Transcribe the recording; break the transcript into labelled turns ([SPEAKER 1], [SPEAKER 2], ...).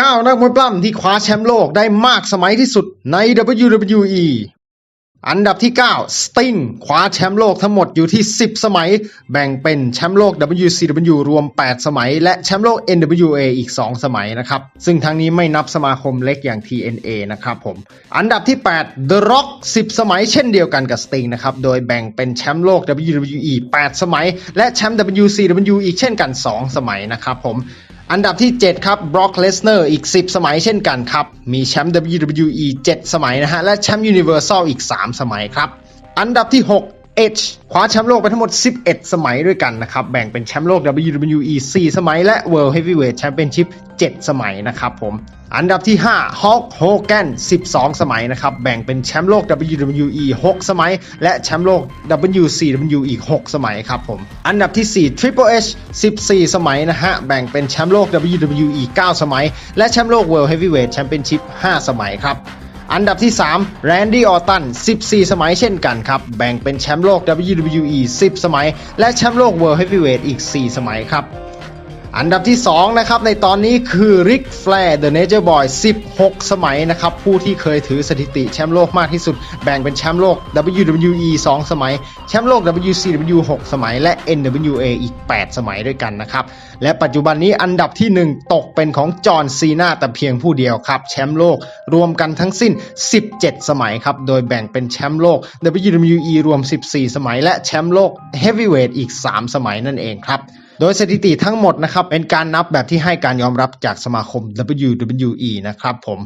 [SPEAKER 1] 9 นักมวยปล้ำที่คว้าแชมป์โลกได้มากสมัยที่สุดใน WWE อันดับที่ 9 Sting คว้าแชมป์โลกทั้งหมดอยู่ที่ 10 สมัย แบ่งเป็นแชมป์โลก WCW รวม 8 สมัย และแชมป์โลก NWA อีก 2 สมัยนะครับ ซึ่งทั้งนี้ไม่นับสมาคมเล็กอย่าง TNA นะครับผม อันดับที่ 8 The Rock 10 สมัยเช่นเดียวกันกับ Sting นะครับ โดยแบ่งเป็นแชมป์โลก WWE 8 สมัย และแชมป์ WCW อีกเช่นกัน 2 สมัยนะครับผม อันดับที่ 7 ครับ Brock Lesnar อีก 10 สมัยเช่นกันครับ มีแชมป์ WWE 7 สมัยนะฮะ และแชมป์ Universal อีก 3 สมัยครับ อันดับที่ 6 Edge คว้าแชมป์โลกไปทั้งหมด 11 สมัยด้วยกันนะครับ แบ่งเป็นแชมป์โลก WWE 4 สมัย และ World Heavyweight Championship 7 สมัยนะครับผม อันดับที่ 5 Hulk Hogan 12 สมัยนะครับ แบ่งเป็นแชมป์โลก WWE 6 สมัย และแชมป์โลก WCW อีก6สมัยครับผม อันดับที่ 4 Triple H 14 สมัยนะฮะ แบ่งเป็นแชมป์โลก WWE 9 สมัย และแชมป์โลก World Heavyweight Championship 5 สมัยครับ อันดับที่ 3 แรนดี้ ออตัน 14 สมัยเช่นกันครับ แบ่งเป็นแชมป์โลก WWE 10 สมัย และแชมป์โลก World Heavyweight อีก 4 สมัยครับ อันดับที่ 2 นะครับ ในตอนนี้คือ Ric Flair The Nature Boy 16 สมัยนะครับ ผู้ที่เคยถือสถิติแชมป์โลกมากที่สุด แบ่งเป็นแชมป์โลก WWE 2 สมัย แชมป์โลก WCW 6 สมัย และ NWA อีก 8 สมัยด้วยกันนะครับ และปัจจุบันนี้อันดับที่ 1 ตกเป็นของจอห์นซีนาแต่เพียงผู้เดียวครับ แชมป์โลกรวมกันทั้งสิ้น 17 สมัยครับ โดยแบ่งเป็นแชมป์โลก WWE รวม 14 สมัย และแชมป์โลก Heavyweight อีก 3 สมัยนั่นเองครับ โดยสถิติทั้งหมดนะครับเป็นการนับแบบที่ให้การยอมรับจากสมาคม WWE นะครับผม